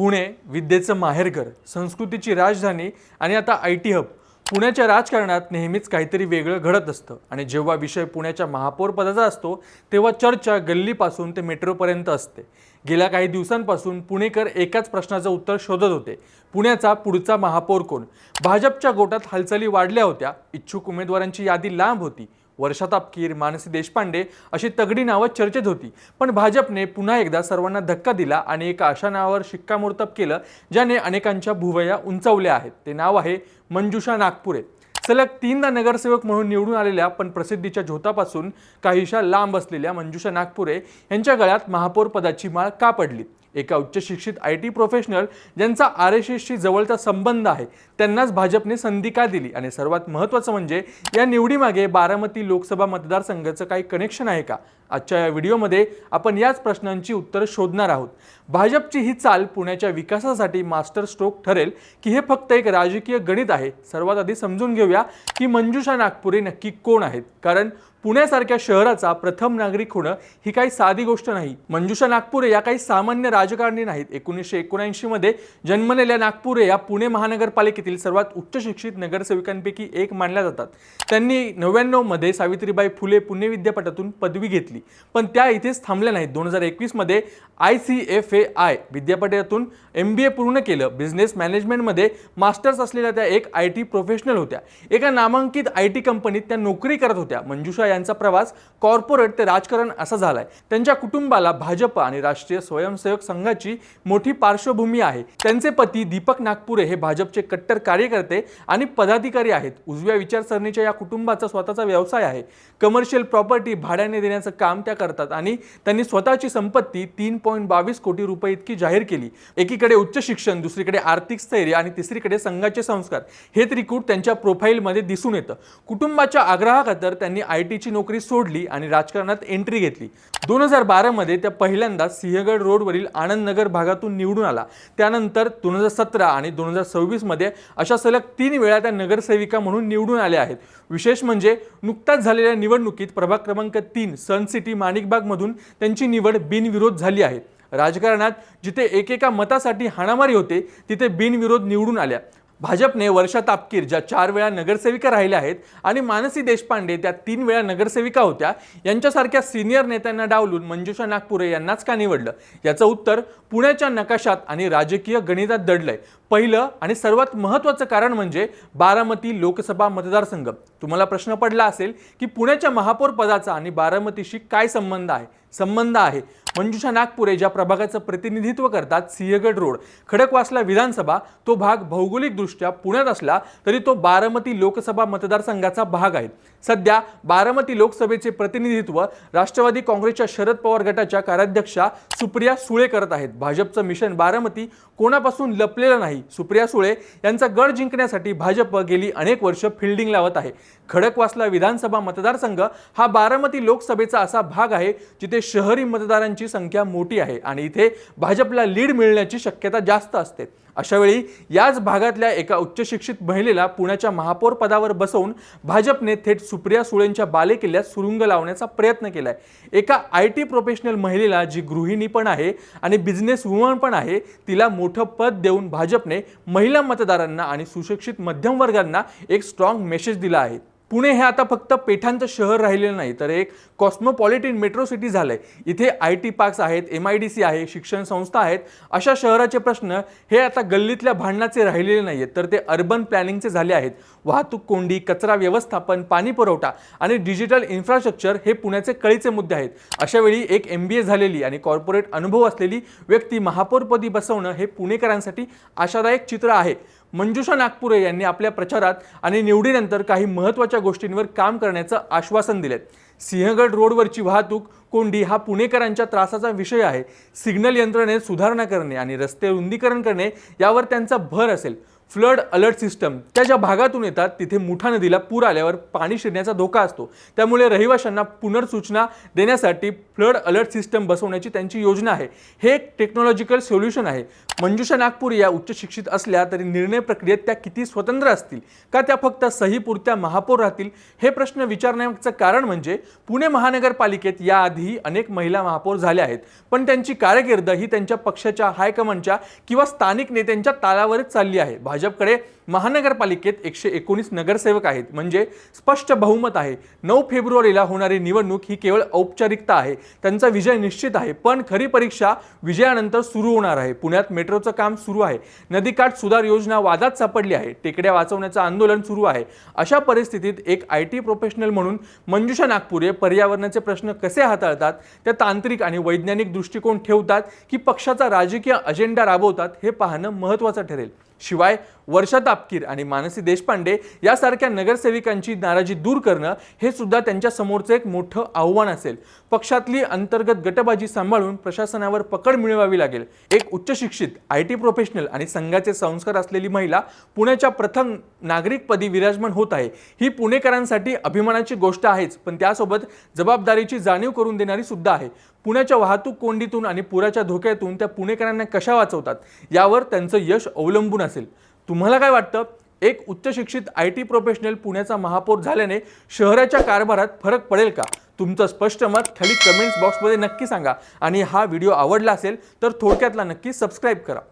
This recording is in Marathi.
पुणे विद्येचं माहेरघर संस्कृतीची राजधानी आणि आता आय टी हब. पुण्याच्या राजकारणात नेहमीच काहीतरी वेगळं घडत असतं आणि जेव्हा विषय पुण्याच्या महापौर पदाचा असतो तेव्हा चर्चा गल्लीपासून ते मेट्रोपर्यंत असते. गेल्या काही दिवसांपासून पुणेकर एकाच प्रश्नाचं उत्तर शोधत होते. पुण्याचा पुढचा महापौर कोण? भाजपच्या गोटात हालचाली वाढल्या होत्या. इच्छुक उमेदवारांची यादी लांब होती. वर्षा तापकीर मानसी देशपांडे अशी तगडी नावं चर्चेत होती. पण भाजपने पुन्हा एकदा सर्वांना धक्का दिला आणि एका अशा नावावर शिक्कामोर्तब केलं ज्याने अनेकांच्या भुवया उंचावल्या आहेत. ते नाव आहे मंजुषा नागपुरे. सलग तीनदा नगरसेवक म्हणून निवडून आलेल्या पण प्रसिद्धीच्या झोतापासून काहीशा लांब असलेल्या मंजुषा नागपुरे यांच्या गळ्यात महापौर पदाची माळ का पडली? एका उच्चशिक्षित आय टी प्रोफेशनल ज्यांचा आर एस एसशी जवळचा संबंध आहे त्यांनाच भाजपने संधी का दिली? आणि सर्वात महत्त्वाचं म्हणजे या निवडीमागे बारामती लोकसभा मतदारसंघाचं काही कनेक्शन आहे का? आजच्या या व्हिडिओमध्ये आपण याच प्रश्नांची उत्तरं शोधणार आहोत. भाजपची ही चाल पुण्याच्या विकासासाठी मास्टर स्ट्रोक ठरेल की हे फक्त एक राजकीय गणित आहे? सर्वात आधी समजून घेऊया की मंजुषा नागपुरे नक्की कोण आहेत? कारण पुण्यासारख्या शहराचा प्रथम नागरिक होणं ही काही साधी गोष्ट नाही. मंजुषा नागपुरे या काही सामान्य राजकारणी नाहीत. एकोणीसशे एकोणऐंशी मध्ये जन्मलेल्या नागपुरे या पुणे महानगरपालिकेतील सर्वात उच्च शिक्षित नगरसेविकांपैकी एक मानल्या जातात. त्यांनी नव्याण्णवमध्ये सावित्रीबाई फुले पुणे विद्यापीठातून पदवी घेतली. पण त्या इथेच थांबल्या नाहीत. दोन हजार एकवीसमध्ये I C F A I विद्यापीठातून एम बी ए पूर्ण केलं. बिझनेस मॅनेजमेंटमध्ये मास्टर्स असलेल्या त्या एक आय टी प्रोफेशनल होत्या. एका नामांकित आय टी कंपनीत त्या नोकरी करत होत्या. मंजुषा यांचा प्रवास कॉर्पोरेट ते राजकारण असा झालाय. त्यांच्या कुटुंबाला भाजप आणि राष्ट्रीय स्वयंसेवक संघाची मोठी पार्श्वभूमी आहे. त्यांचे पती दीपक नागपुरे हे भाजपचे कट्टर कार्यकर्ते आणि पदाधिकारी आहेत. उजव्या विचारसरणीच्या या कुटुंबाचा स्वतःचा व्यवसाय आहे. कमर्शियल प्रॉपर्टी भाड्याने देण्याचं काम त्या करतात आणि त्यांनी स्वतःची संपत्ती तीन पॉईंट बावीस कोटी रुपये इतकी जाहीर केली. एकीकडे उच्च शिक्षण दुसरीकडे आर्थिक स्थैर्य आणि तिसरीकडे संघाचे संस्कार. हे त्रिकूट त्यांच्या प्रोफाईलमध्ये दिसून येतं. कुटुंबाच्या आग्रहाखातर त्यांनी आय टीची नोकरी सोडली आणि राजकारणात एंट्री घेतली. दोन हजार बारामध्ये त्या पहिल्यांदा सिंहगड रोडवरील आनंदनगर भागातून निवडून आला. त्यानंतर दोन हजार सतरा आणि दोन हजार सव्वीसमध्ये अशा सलग तीन वेळा त्या नगरसेविका म्हणून निवडून आल्या आहेत. विशेष म्हणजे नुकताच झालेल्या निवडणुकीत प्रभाग क्रमांक तीन सन सिटी माणिकबागमधून त्यांची निवड बिनविरोध झाली आहे. राजकारणात जिथे एकेका मतासाठी हाणामारी होते तिथे बिनविरोध निवडून आल्या. भाजपने वर्षा तापकीर ज्या चार वेळा नगरसेविका राहिल्या आहेत आणि मानसी देशपांडे त्या तीन वेळा नगरसेविका होत्या यांच्यासारख्या सिनियर नेत्यांना डावलून मंजुषा नागपुरे यांनाच का निवडलं? याचं उत्तर पुण्याच्या नकाशात आणि राजकीय गणितात दडलंय. पहिलं आणि सर्वात महत्त्वाचं कारण म्हणजे बारामती लोकसभा मतदारसंघ. तुम्हाला प्रश्न पडला असेल की पुण्याच्या महापौर पदाचा आणि बारामतीशी काय संबंध आहे? संबंध आहे. मंजुषा नागपुरे ज्या प्रभागाचं प्रतिनिधित्व करतात सिंहगड रोड. खडकवासला विधानसभा तो भाग भौगोलिकदृष्ट्या पुण्यात असला तरी तो बारामती लोकसभा मतदारसंघाचा भाग आहे. सध्या बारामती लोकसभेचे प्रतिनिधित्व राष्ट्रवादी काँग्रेसच्या शरद पवार गटाच्या कार्याध्यक्षा सुप्रिया सुळे करत आहेत. भाजपचं मिशन बारामती कोणापासून लपलेलं नाही? सुप्रिया सुळे यांचा गड जिंकण्यासाठी भाजप गेली अनेक वर्ष फिल्डिंग लावत आहे. खडकवासला विधानसभा मतदारसंघ हा बारामती लोकसभेचा असा भाग आहे जिथे शहरी मतदारांची संख्या मोठी आहे आणि इथे भाजपला लीड मिळण्याची शक्यता जास्त असते. अशावेळी याच भागातल्या एका उच्च शिक्षित महिलेला पुण्याच्या महापौर पदावर बसवून भाजपने थेट सुप्रिया सुळेंच्या बालेकिल्ल्यात सुरुंग लावण्याचा प्रयत्न केलाय. एका आय टी प्रोफेशनल महिलेला जी गृहिणी पण आहे आणि बिझनेस वुमन पण आहे तिला मोठं पद देऊन भाजपने महिला मतदारांना आणि सुशिक्षित मध्यम वर्गांना एक स्ट्रॉंग मेसेज दिला आहे. पुणे हे आता फक्त पेठांचं शहर राहिलेलं नाही तर एक कॉस्मोपॉलिटिन मेट्रो सिटी झालं आहे इथे आय टी पार्क्स आहेत एम आय डी सी आहे शिक्षण संस्था आहेत अशा शहराचे प्रश्न हे आता गल्लीतल्या भांडणाचे राहिलेले नाही आहेत तर ते अर्बन प्लॅनिंगचे झाले आहेत. वाहतूक कोंडी कचरा व्यवस्थापन पाणी पुरवठा आणि डिजिटल इन्फ्रास्ट्रक्चर हे पुण्याचे कळीचे मुद्दे आहेत. अशावेळी एक एम बी ए झालेली आणि कॉर्पोरेट अनुभव असलेली व्यक्ती महापौरपदी बसवणं हे पुणेकरांसाठी आशादायक चित्र आहे. मंजुषा नागपुरे यांनी आपल्या प्रचारात आणि निवडीनंतर काही महत्त्वाच्या गोष्टींवर काम करण्याचं आश्वासन दिले सिंहगड रोडवरची वाहतूक कोंडी हा पुणेकरांच्या त्रासाचा विषय आहे. सिग्नल यंत्रणेत सुधारणा करणे आणि रस्ते रुंदीकरण करणे यावर त्यांचा भर असेल. Flood alert system. त्या ज्या भागातून येतात तिथे मुठा नदीला पूर आल्यावर पाणी शिरण्याचा धोका असतो. त्यामुळे रहिवाशांना पुनर्सूचना देण्यासाठी फ्लड अलर्ट सिस्टम बसवण्याची त्यांची योजना आहे. हे एक टेक्नॉलॉजिकल सोल्युशन आहे. मंजुषा नागपूर या उच्च शिक्षित असल्या तरी निर्णय प्रक्रियेत त्या किती स्वतंत्र असतील? का त्या फक्त सहीपुरत्या महापौर राहतील? हे प्रश्न विचारण्याचं कारण म्हणजे पुणे महानगरपालिकेत याआधीही अनेक महिला महापौर झाल्या आहेत. पण त्यांची कारकीर्द ही त्यांच्या पक्षाच्या हायकमांडच्या किंवा स्थानिक नेत्यांच्या तालावरच चालली आहे. भाजपकडे महानगरपालिकेत एकशे एकोणीस नगरसेवक आहेत. म्हणजे स्पष्ट बहुमत आहे. नऊ फेब्रुवारीला होणारी निवडणूक ही केवळ औपचारिकता आहे. त्यांचा विजय निश्चित आहे. पण खरी परीक्षा विजयानंतर सुरू होणार आहे. पुण्यात मेट्रोचं काम सुरू आहे. नदीकाठ सुधार योजना वादात सापडली आहे. टेकड्या वाचवण्याचं आंदोलन सुरू आहे. अशा परिस्थितीत एक आय टी प्रोफेशनल म्हणून मंजुषा नागपुरे पर्यावरणाचे प्रश्न कसे हाताळतात त्या तांत्रिक आणि वैज्ञानिक दृष्टिकोन ठेवतात की पक्षाचा राजकीय अजेंडा राबवतात हे पाहणं महत्त्वाचं ठरेल. शिवाय वर्षा तापकीर आणि मानसी देशपांडे यासारख्या नगरसेविकांची नाराजी दूर करणं हे सुद्धा त्यांच्या समोरचं एक मोठं आव्हान असेल. पक्षातली अंतर्गत गटबाजी सांभाळून प्रशासनावर पकड मिळवावी लागेल. एक उच्च शिक्षित आय टी प्रोफेशनल आणि संघाचे संस्कार असलेली महिला पुण्याच्या प्रथम नागरिकपदी विराजमान होत आहे. ही पुणेकरांसाठी अभिमानाची गोष्ट आहेच पण त्यासोबत जबाबदारीची जाणीव करून देणारी सुद्धा आहे. पुण्याच्या वाहतूक कोंडीतून आणि पुराच्या धोक्यातून त्या पुणेकरांना कशा वाचवतात? यावर त्यांचं यश अवलंबून असेल. तुम्हाला काय वाटतं? एक उच्च शिक्षित आय टी प्रोफेशनल पुण्याचा महापौर झाल्याने शहराच्या कारभारात फरक पडेल का? तुमचं स्पष्ट मत खाली कमेंट्स बॉक्समध्ये नक्की सांगा. आणि हा व्हिडिओ आवडला असेल तर थोडक्यातला नक्की सबस्क्राईब करा.